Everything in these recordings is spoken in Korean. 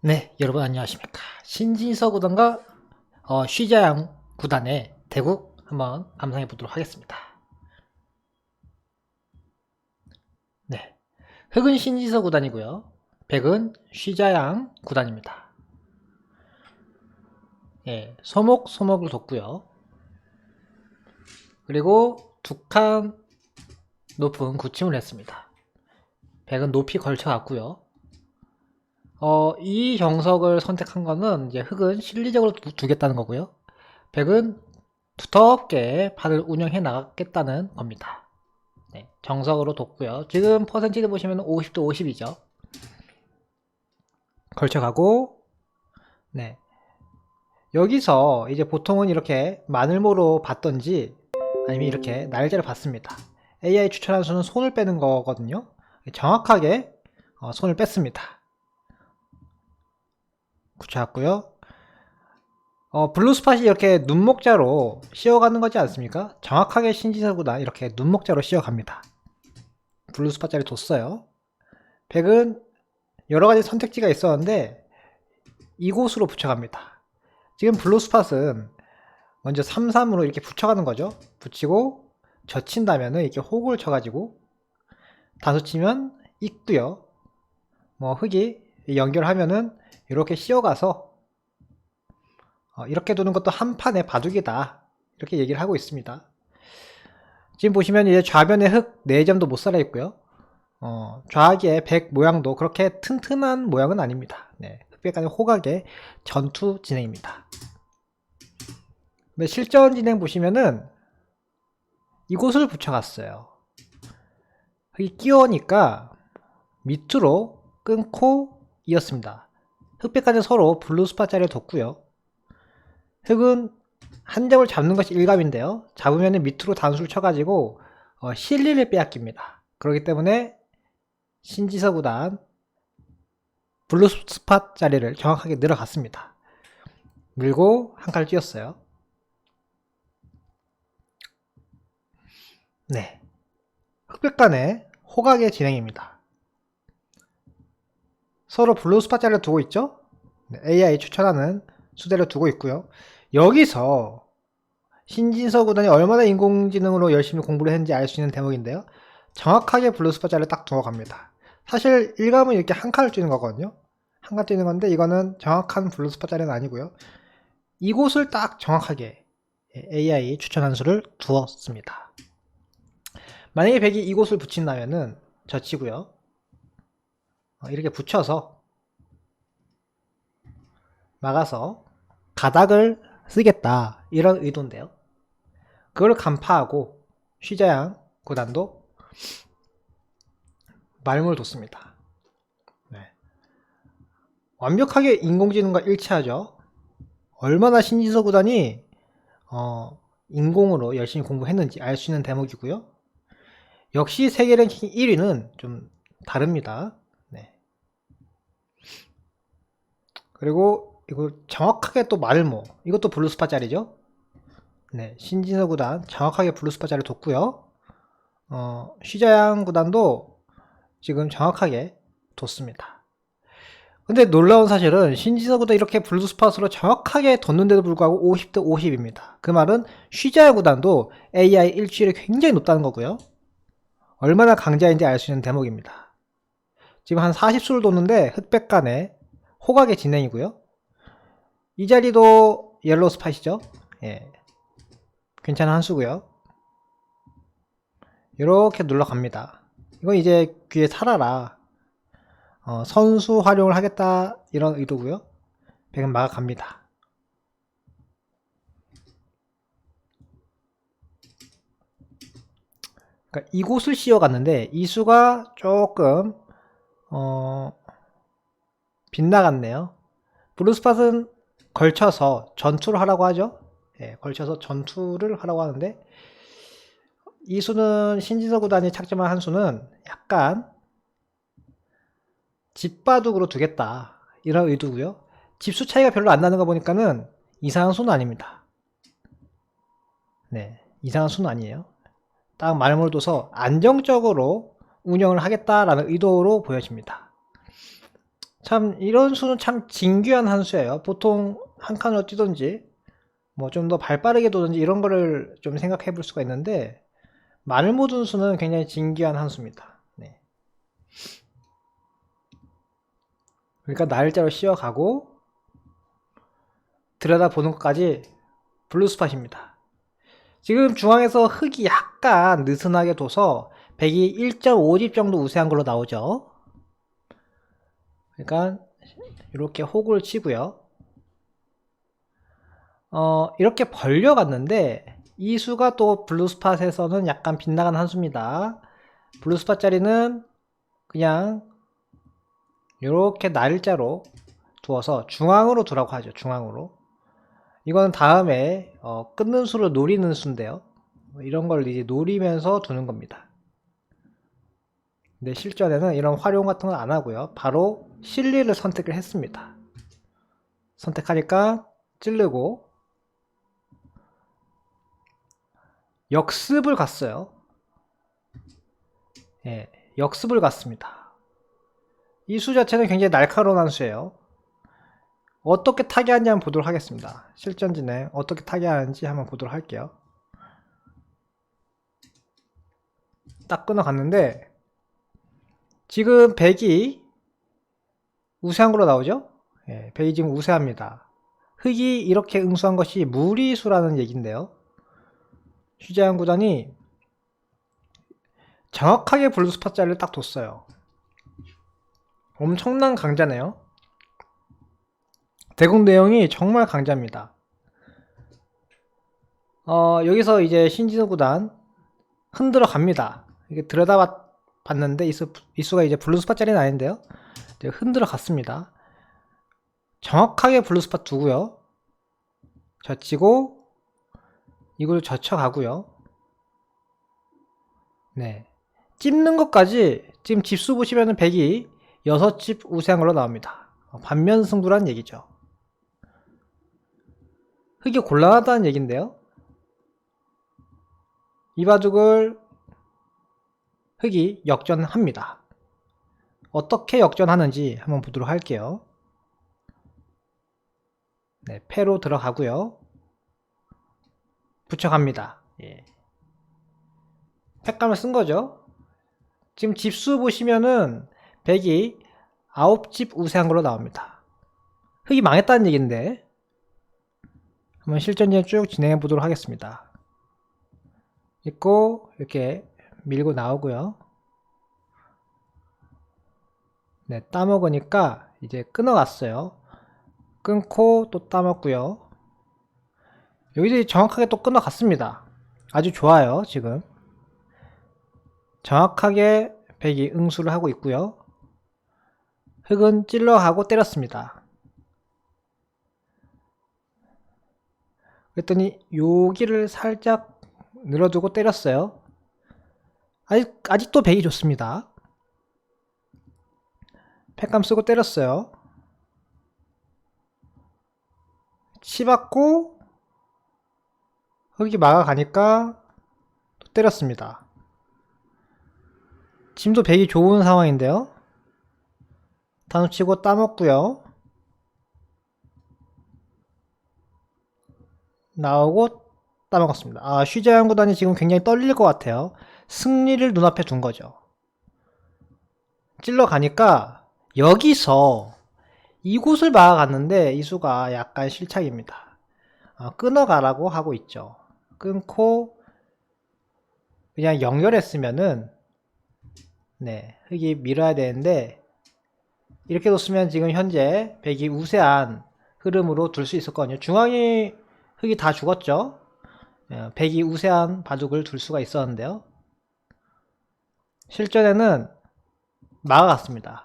네, 여러분 안녕하십니까. 신진서 구단과 어, 쉬자양 구단의 대국 한번 감상해 보도록 하겠습니다. 네, 흑은 신진서 구단이고요. 백은 쉬자양 구단입니다. 예, 소목 소목을 뒀고요. 그리고 두 칸 높은 구침을 했습니다. 백은 높이 걸쳐갔고요. 어, 이 정석을 선택한 거는 이제 흑은 실리적으로 두, 두겠다는 거고요. 백은 두텁게 판을 운영해 나가겠다는 겁니다. 네, 정석으로 뒀고요. 지금 퍼센티지 보시면 50대 50이죠. 걸쳐가고, 네. 여기서 이제 보통은 이렇게 마늘모로 봤던지 아니면 이렇게 날짜를 봤습니다. AI 추천한 수는 손을 빼는 거거든요. 정확하게 어, 손을 뺐습니다. 붙여왔고요. 어, 블루스팟이 이렇게 눈목자로 씌워가는 거지 않습니까? 정확하게 신지서보다 이렇게 눈목자로 씌워갑니다. 블루스팟자를 뒀어요. 백은 여러가지 선택지가 있었는데 이곳으로 붙여갑니다. 지금 블루스팟은 먼저 3, 3으로 이렇게 붙여가는 거죠. 붙이고 젖힌다면 은 이렇게 호구를 쳐가지고 단수 치면 있고요. 뭐 흙이 연결하면은 이렇게 씌어가서 어, 이렇게 두는 것도 한 판의 바둑이다. 이렇게 얘기를 하고 있습니다. 지금 보시면 이제 좌변에 흙 4점도 못 살아 있고요. 어, 좌하기의 백 모양도 그렇게 튼튼한 모양은 아닙니다. 네, 흑백간의 호각의 전투 진행입니다. 네, 실전 진행 보시면은 이곳을 붙여갔어요. 흙이 끼워니까 밑으로 끊고 이었습니다 흑백까지 서로 블루 스팟자리를 뒀고요. 흑은 한 점을 잡는 것이 일감인데요. 잡으면 밑으로 단수를 쳐가지고 어, 실리를 빼앗깁니다. 그렇기 때문에 신지서 구단 블루 스팟 자리를 정확하게 늘어갔습니다. 밀고 한 칸을 뛰었어요. 네. 흑백간의 호각의 진행입니다. 서로 블루 스팟자를 두고 있죠? 네, AI 추천하는 수대를 두고 있고요. 여기서 신진서 구단이 얼마나 인공지능으로 열심히 공부를 했는지 알 수 있는 대목인데요. 정확하게 블루 스팟자를 딱 두어 갑니다. 사실 일감은 이렇게 한 칸을 뛰는 거거든요. 한 칸 뛰는 건데 이거는 정확한 블루 스팟자리는 아니고요. 이곳을 딱 정확하게 AI 추천한 수를 두었습니다. 만약에 백이 이곳을 붙인다면은 젖히고요. 어, 이렇게 붙여서 막아서 가닥을 쓰겠다 이런 의도인데요. 그걸 간파하고 쉬자양 구단도 말문을 뒀습니다. 네. 완벽하게 인공지능과 일치하죠. 얼마나 신지서 구단이 어, 인공으로 열심히 공부했는지 알 수 있는 대목이고요. 역시 세계 랭킹 1위는 좀 다릅니다. 그리고 이거 정확하게 또 말모. 이것도 블루스파 짤이죠? 네 신진서 구단 정확하게 블루스파 짤을 뒀고요. 어, 쉬자양 구단도 지금 정확하게 뒀습니다. 근데 놀라운 사실은 신진서 구단 이렇게 블루스팟으로 정확하게 뒀는데도 불구하고 50대 50입니다. 그 말은 쉬자양 구단도 AI 일주일이 굉장히 높다는 거고요. 얼마나 강자인지 알 수 있는 대목입니다. 지금 한 40수를 뒀는데 흑백 간에 호각의 진행이고요. 이 자리도 옐로우 스팟이죠. 예. 괜찮은 한 수고요. 이렇게 눌러갑니다. 이건 이제 귀에 살아라. 어, 선수 활용을 하겠다 이런 의도고요. 백은 막아갑니다. 그러니까 이곳을 씌워갔는데 이 수가 조금 어, 빗나갔네요. 브루스팟은 걸쳐서 전투를 하라고 하죠. 예, 걸쳐서 전투를 하라고 하는데 이 수는 신진서 구단이 착점한 한 수는 약간 집바둑으로 두겠다 이런 의도고요. 집수 차이가 별로 안 나는 거 보니까는 이상한 수는 아닙니다. 네, 이상한 수는 아니에요. 딱 말문을 둬서 안정적으로 운영을 하겠다라는 의도로 보여집니다. 참 이런 수는 참 진귀한 한 수예요. 보통 한 칸으로 뛰든지 뭐 좀 더 발 빠르게 도든지 이런 거를 좀 생각해 볼 수가 있는데 마늘 모든 수는 굉장히 진귀한 한 수입니다. 네. 그러니까 날짜로 씌워가고 들여다보는 것까지 블루스팟입니다. 지금 중앙에서 흙이 약간 느슨하게 둬서 100이 1.5집 정도 우세한 걸로 나오죠. 그러니까 이렇게 호구를 치고요. 어, 이렇게 벌려갔는데 이 수가 또 블루스팟에서는 약간 빗나간 한 수입니다. 블루스팟 자리는 그냥 이렇게 날짜로 두어서 중앙으로 두라고 하죠. 중앙으로. 이건 다음에 어, 끊는 수를 노리는 수인데요. 이런 걸 이제 노리면서 두는 겁니다. 근데 실전에는 이런 활용 같은 건 안 하고요. 바로 실리를 선택을 했습니다. 선택하니까 찌르고 역습을 갔어요. 예, 역습을 갔습니다. 이 수 자체는 굉장히 날카로운 한 수예요. 어떻게 타개하는지 한번 보도록 하겠습니다. 실전진에 어떻게 타개하는지 한번 보도록 할게요. 딱 끊어갔는데 지금 100이 우세한 걸로 나오죠? 예, 100이 지금 우세합니다. 흙이 이렇게 응수한 것이 무리수라는 얘기인데요. 휴재한 구단이 정확하게 블루스팟 자리를 딱 뒀어요. 엄청난 강자네요. 대공 내용이 정말 강자입니다. 어, 여기서 이제 신진우 구단 흔들어 갑니다. 이게 들여다 봤 는데 이, 수, 이 수가 이제 블루 스팟 짜리는 아닌데요. 이제 흔들어 갔습니다. 정확하게 블루 스팟 두고요. 젖히고 이걸 젖혀 가고요. 네. 찝는 것까지 지금 집수 보시면은 100이 6집 우세한 걸로 나옵니다. 반면 승부란 얘기죠. 흙이 곤란하다는 얘긴데요. 이 바둑을 흙이 역전합니다. 어떻게 역전하는지 한번 보도록 할게요. 네, 패로 들어가고요. 붙여갑니다. 예. 패감을 쓴 거죠. 지금 집수 보시면은 100이 9집 우세한 걸로 나옵니다. 흙이 망했다는 얘기인데 한번 실전진 쭉 진행해 보도록 하겠습니다. 있고 이렇게 밀고 나오고요. 네, 따먹으니까 이제 끊어갔어요. 끊고 또 따먹고요. 여기서 정확하게 또 끊어갔습니다. 아주 좋아요, 지금. 정확하게 백이 응수를 하고 있고요. 흙은 찔러가고 때렸습니다. 그랬더니 여기를 살짝 늘어두고 때렸어요. 아직, 아직 도 백이 좋습니다. 팩감 쓰고 때렸어요. 치받고 흙이 막아가니까 또 때렸습니다. 지금도 백이 좋은 상황인데요. 단수 치고 따먹고요. 나오고 따먹었습니다. 아, 쉬자양 구단이 지금 굉장히 떨릴 것 같아요. 승리를 눈앞에 둔 거죠. 찔러 가니까 여기서 이곳을 막아갔는데 이수가 약간 실착입니다. 어, 끊어가라고 하고 있죠. 끊고 그냥 연결했으면은 네 흙이 밀어야 되는데 이렇게 뒀으면 지금 현재 백이 우세한 흐름으로 둘 수 있었거든요. 중앙이 흙이 다 죽었죠. 어, 백이 우세한 바둑을 둘 수가 있었는데요. 실전에는 막아갔습니다.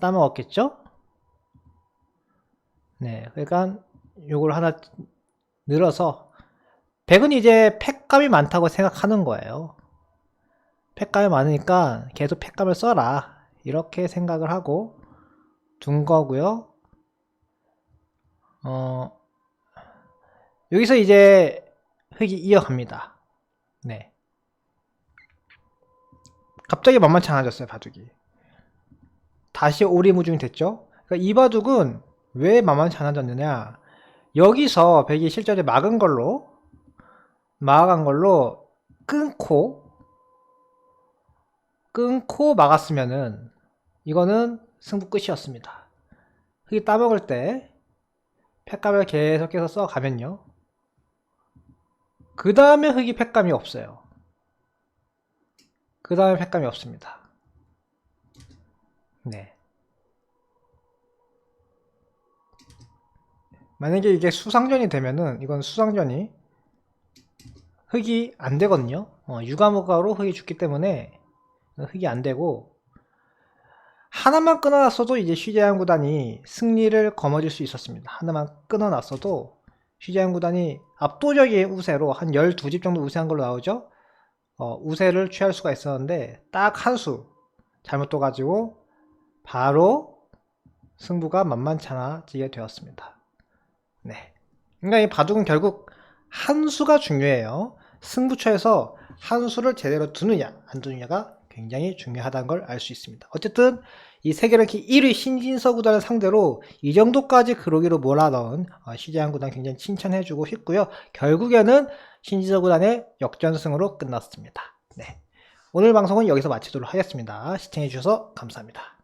따먹었겠죠? 네, 그러니까 요걸 하나 늘어서 백은 이제 팩감이 많다고 생각하는 거예요. 팩감이 많으니까 계속 팩감을 써라 이렇게 생각을 하고 둔 거고요. 어, 여기서 이제 흙이 이어갑니다. 네. 갑자기 만만치 않아졌어요, 바둑이. 다시 오리무중이 됐죠. 그러니까 이 바둑은 왜 만만치 않아졌느냐? 여기서 백이 실전에 막은 걸로 막은 걸로 끊고 끊고 막았으면은 이거는 승부 끝이었습니다. 흙이 따먹을 때 팩감을 계속해서 써가면요. 그 다음에 흙이 팩감이 없어요. 그 다음에 팩감이 없습니다. 네. 만약에 이게 수상전이 되면은 이건 수상전이 흙이 안 되거든요. 어, 유가무가로 흙이 죽기 때문에 흙이 안 되고 하나만 끊어놨어도 이제 쉬자양 구단이 승리를 거머쥘 수 있었습니다. 하나만 끊어놨어도 쉬자양 구단이 압도적인 우세로 한 12집 정도 우세한 걸로 나오죠. 어, 우세를 취할 수가 있었는데 딱 한 수 잘못 떠가지고 바로 승부가 만만찮아지게 되었습니다. 네. 그러니까 이 바둑은 결국 한 수가 중요해요. 승부처에서 한 수를 제대로 두느냐 안 두느냐가 굉장히 중요하다는 걸 알 수 있습니다. 어쨌든 이 세계랭킹 1위 신진서 구단을 상대로 이 정도까지 그러기로 몰아넣은 어, 시재한 구단 굉장히 칭찬해주고 싶고요. 결국에는 신진서 구단의 역전승으로 끝났습니다. 네. 오늘 방송은 여기서 마치도록 하겠습니다. 시청해주셔서 감사합니다.